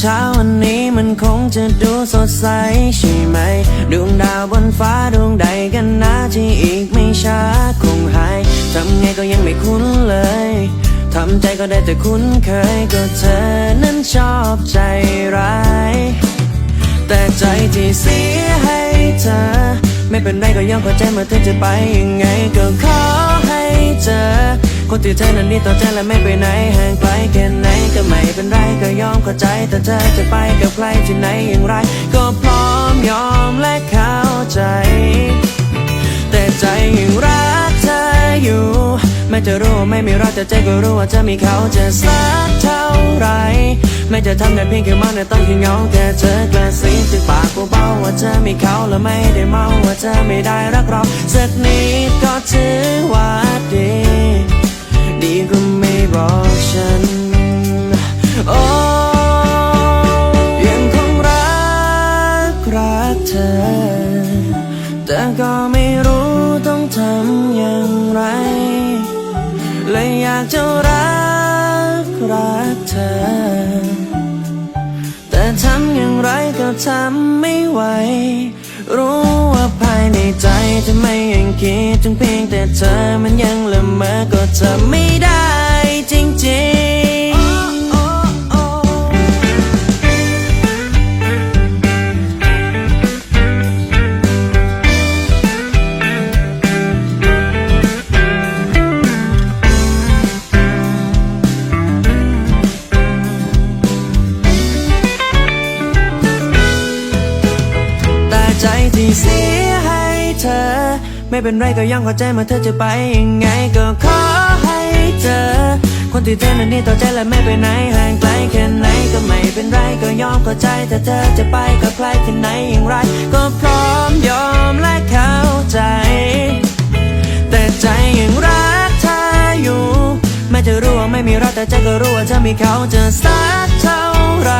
เช้าวันนี้มันคงจะดูสดใสใช่ไหม ดวงดาวบนฟ้าดวงใดกันนะที่อีกไม่ช้าคงหาย ทำไงก็ยังไม่คุ้นเลย ทำใจก็ได้แต่คุ้นเคยก็เธอนั้นชอบใจร้าย แต่ใจที่เสียให้เธอ ไม่เป็นไรก็ยอมเข้าใจเมื่อเธอจะไปยังไงก็ขอให้เจอคนที่เธอนั้นดีต่อใจและไม่ไปไหนห่างไกล ก็ไม่เป็นไรก็ยอมเข้าใจ แต่เธอจะไปกับใครที่ไหนอย่างไร ก็พร้อมยอมและเข้าใจ แต่ใจยังรักเธออยู่แม้จะรู้ว่าไม่มีรักแต่ใจก็รู้ว่าจะมีเขาจะสักเท่าไรไม่จะทำได้เพียงแค่มองในตอนที่เงาแค่เธอกระซิบจากปากเบาๆว่าเธอมีเขาและไม่ได้เมาว่าเธอไม่ได้รักเราสักนิดก็ถือว่าดี กเธอ แต่ก็ไม่รู้ต้องทำอย่างไร เลยอยากจะรักรักเธอ แต่ทำอย่างไรก็ทำไม่ไหว รู้ว่าภายในใจจะไม่ยังคิดถึงเพียงแต่ ใจที่เสียให้เธอ ไม่เป็นไรก็ยังเข้าใจเมื่อเธอจะไปยังไงก็ขอให้เจอ คนที่เธอนั้นดีต่อใจและไม่ไปไหนห่างไกลแค่ไหนก็ไม่เป็นไรก็ยอมเข้าใจแต่เธอจะไปกับใครที่ไหนอย่างไร ก็พร้อมยอมและเข้าใจ แต่ใจยังรักเธออยู่แม้จะรู้ว่าไม่มีรักแต่ใจก็รู้ว่าเธอมีเขาจะสักเท่าไหร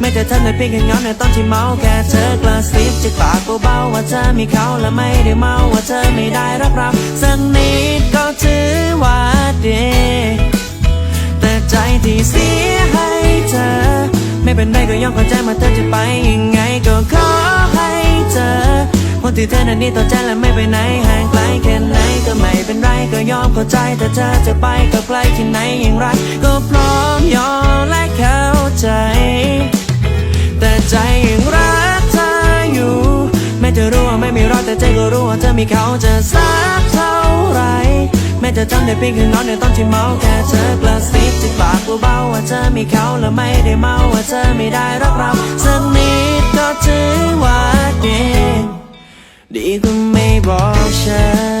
ไม่แต่เธอในเพียงแค่เงาในตอนที่เมาแค่เธอกระซิบจากปาก เบาๆว่าเธอมีเขาและไม่ได้เมาว่าเธอไม่ได้รักเราสักนิดก็ถือว่าดีแต่ใจที่เสียให้เธอ ไม่เป็นไรก็ยอมเข้าใจมื่อเธอจะไปยังไงก็ขอให้เจอคนที่เธอนั้นดีต่อใจและไม่ไปไหนห่างไกลแค่ไหนก็ไม่เป็นไรก็ยอมเข้าใจแต่เธอจะไปกับใครที่ไหนอย่างไรก็พร้อมยอมและเข้าใจ แต่ใจ รู้ว่าเธอมีเขาจะสักเท่าไรแม้จะจำได้เพียงแค่นอนในตอนที่เมาแค่เธอกระซิบจากปากเบาๆว่าเธอมีเขาและไม่ได้เมาว่าเธอไม่ได้รักเราสักนิดก็ถือว่าดีดีก็ไม่บอกฉัน